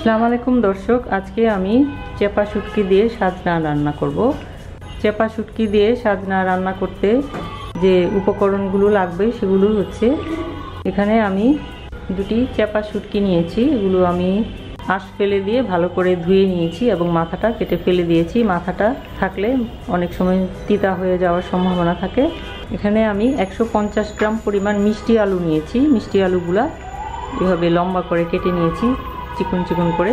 আসসালামু আলাইকুম দর্শক, আজকে আমি চেপা শুটকি দিয়ে সাজনা রান্না করব। চেপা শুটকি দিয়ে সাজনা রান্না করতে যে উপকরণগুলো লাগবে সেগুলো হচ্ছে, এখানে আমি দুটি চেপা শুটকি নিয়েছি, এগুলো আমি আঁশ ফেলে দিয়ে ভালো করে ধুয়ে নিয়েছি এবং মাথাটা কেটে ফেলে দিয়েছি। মাথাটা থাকলে অনেক সময় তিতা হয়ে যাওয়ার সম্ভাবনা থাকে। এখানে আমি একশো পঞ্চাশ গ্রাম পরিমাণ মিষ্টি আলু নিয়েছি। মিষ্টি আলুগুলা এভাবে লম্বা করে কেটে নিয়েছি। চিকন চিকন করে।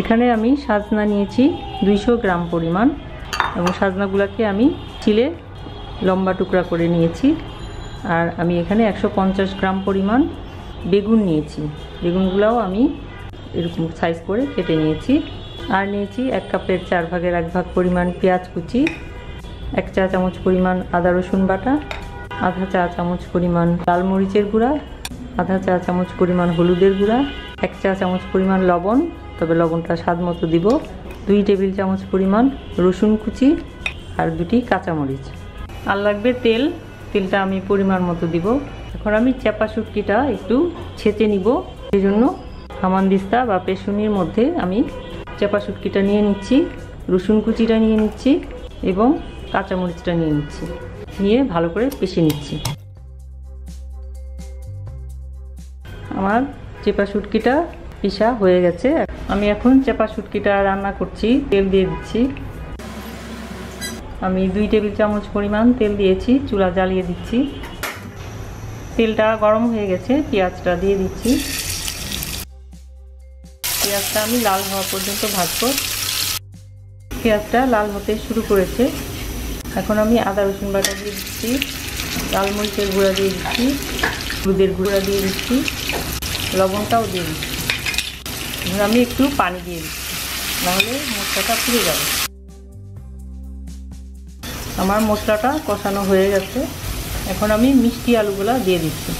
এখানে আমি সাজনা নিয়েছি দুইশো গ্রাম পরিমাণ এবং সাজনাগুলোকে আমি চিলে লম্বা টুকরা করে নিয়েছি। আর আমি এখানে একশো পঞ্চাশ গ্রাম পরিমাণ বেগুন নিয়েছি। বেগুনগুলোও আমি এরকম সাইজ করে কেটে নিয়েছি। আর নিয়েছি এক কাপের চার ভাগের এক ভাগ পরিমাণ পেঁয়াজ কুচি, এক চা চামচ পরিমাণ আদা রসুন বাটা, আধা চা চামচ পরিমাণ লাল মরিচের গুঁড়া, আধা চা চামচ পরিমাণ হলুদের গুঁড়া এক চা চামচ পরিমাণ লবণ, তবে লবণটা স্বাদ মতো দিব। দুই টেবিল চামচ পরিমাণ রসুন কুচি আর দুটি কাঁচামরিচ। আর লাগবে তেল। তেলটা আমি পরিমাণ মতো দিব। এখন আমি চাপা শুটকিটা একটু ছেঁচে নিব। সেই জন্য হামানদিস্তা বা পেশুনির মধ্যে আমি চাপা শুটকিটা নিয়ে নিচ্ছি, রসুন কুচিটা নিয়ে নিচ্ছি এবং কাঁচামরিচটা নিয়ে নিচ্ছি। নিয়ে ভালো করে পেশে নিচ্ছি। আমার চেপা শুটকিটা পিসা হয়ে গেছে। আমি এখন চেপা শুটকিটা রান্না করছি, তেল দিয়ে দিচ্ছি। আমি দুই টেবিল চামচ পরিমাণ তেল দিয়েছি, চুলা জ্বালিয়ে দিচ্ছি। তেলটা গরম হয়ে গেছে, পেঁয়াজটা দিয়ে দিচ্ছি। পেঁয়াজটা আমি লাল হওয়া পর্যন্ত ভাজবো। পেঁয়াজটা লাল হতে শুরু করেছে। এখন আমি আদা, রসুন বাটা দিয়ে দিচ্ছি, লাল মরিচের গুঁড়া দিয়ে দিচ্ছি, হলুদের গুঁড়া দিয়ে দিচ্ছি। লবণটাও দিয়ে দিচ্ছি। আমি একটু পানি দিয়ে দিচ্ছি। নাহলে মশলাটা পুড়ে যাবে। আমার মশলাটা কষানো হয়ে গেছে। এখন আমি মিষ্টি আলুগুলা দিয়ে দিচ্ছি।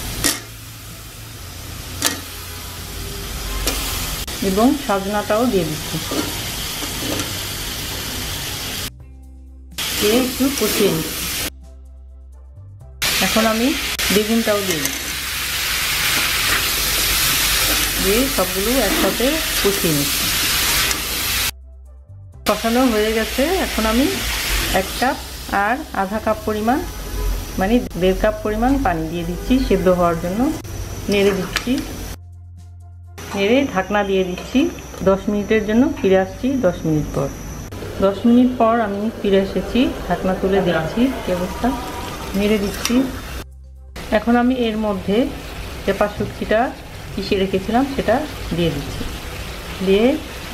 এবং সাজনাটাও দিয়ে দিচ্ছি। দিয়ে একটু কষিয়ে এখন আমি বেগুনটাও দিয়ে দিচ্ছি। দিয়ে সবগুলো একসাথে কষিয়ে নিচ্ছি। কষানো হয়ে গেছে। এখন আমি এক কাপ আর আধা কাপ পরিমাণ মানে দেড় কাপ পরিমাণ পানি দিয়ে দিচ্ছি সেদ্ধ হওয়ার জন্য। নেড়ে দিচ্ছি। নেড়ে ঢাকনা দিয়ে দিচ্ছি। দশ মিনিটের জন্য ফিরে আসছি দশ মিনিট পর। দশ মিনিট পর আমি ফিরে এসেছি। ঢাকনা তুলে দিচ্ছি অবস্থা নেড়ে দিচ্ছি। এখন আমি এর মধ্যে চেপা শুটকিটা পিষে রেখেছিলাম, সেটা দিয়ে দিচ্ছি। দিয়ে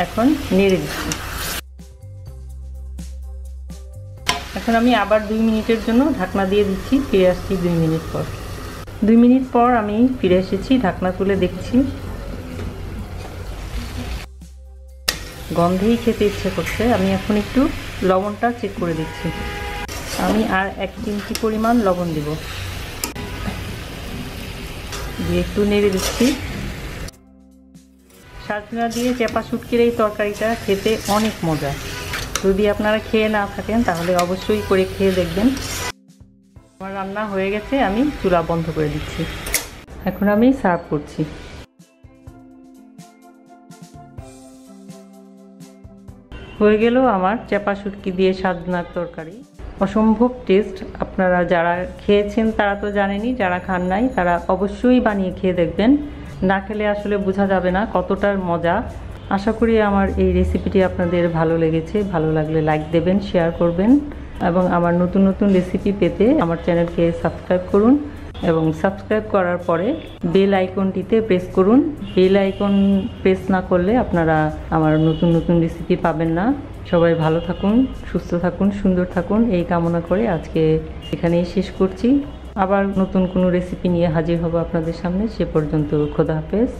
এখন নেড়ে দিচ্ছি। এখন আমি আবার দুই মিনিটের জন্য ঢাকনা দিয়ে দিচ্ছি, ফিরে আসছি দুই মিনিট পর। দুই মিনিট পর আমি ফিরে এসেছি, ঢাকনা তুলে দেখছি। গন্ধেই খেতে ইচ্ছে করছে, আমি এখন একটু লবণটা চেক করে দিচ্ছি আমি আর এক চিমটি পরিমাণ লবণ দিব। দিয়ে একটু নেড়ে দিচ্ছি। সাজনা দিয়ে চেপা শুটকির এই তরকারিটা খেতে অনেক মজা। যদি আপনারা খেয়ে না থাকেন, তাহলে অবশ্যই করে খেয়ে দেখবেন। আমার রান্না হয়ে গেছে, আমি চুলা বন্ধ করে দিচ্ছি। এখন আমি সার্ভ করছি। হয়ে গেল আমার চেপা শুটকি দিয়ে সাজনার তরকারি। অসম্ভব টেস্ট। আপনারা যারা খেয়েছেন, তারা তো জানেনই, যারা খান নাই, তারা অবশ্যই বানিয়ে খেয়ে দেখবেন। না খেলে আসলে বোঝা যাবে না কতটার মজা। আশা করি আমার এই রেসিপিটি আপনাদের ভালো লেগেছে, ভালো লাগলে লাইক দেবেন শেয়ার করবেন এবং আমার নতুন নতুন রেসিপি পেতে আমার চ্যানেলকে সাবস্ক্রাইব করুন এবং সাবস্ক্রাইব করার পরে বেল আইকনটিতে প্রেস করুন। বেল আইকন প্রেস না করলে আপনারা আমার নতুন নতুন রেসিপি পাবেন না। সবাই ভালো থাকুন, সুস্থ থাকুন, সুন্দর থাকুন, এই কামনা করে আজকে এখানেই শেষ করছি। আবার নতুন কোনো রেসিপি নিয়ে হাজির হব আপনাদের সামনে। সে পর্যন্ত খোদা হাফেজ।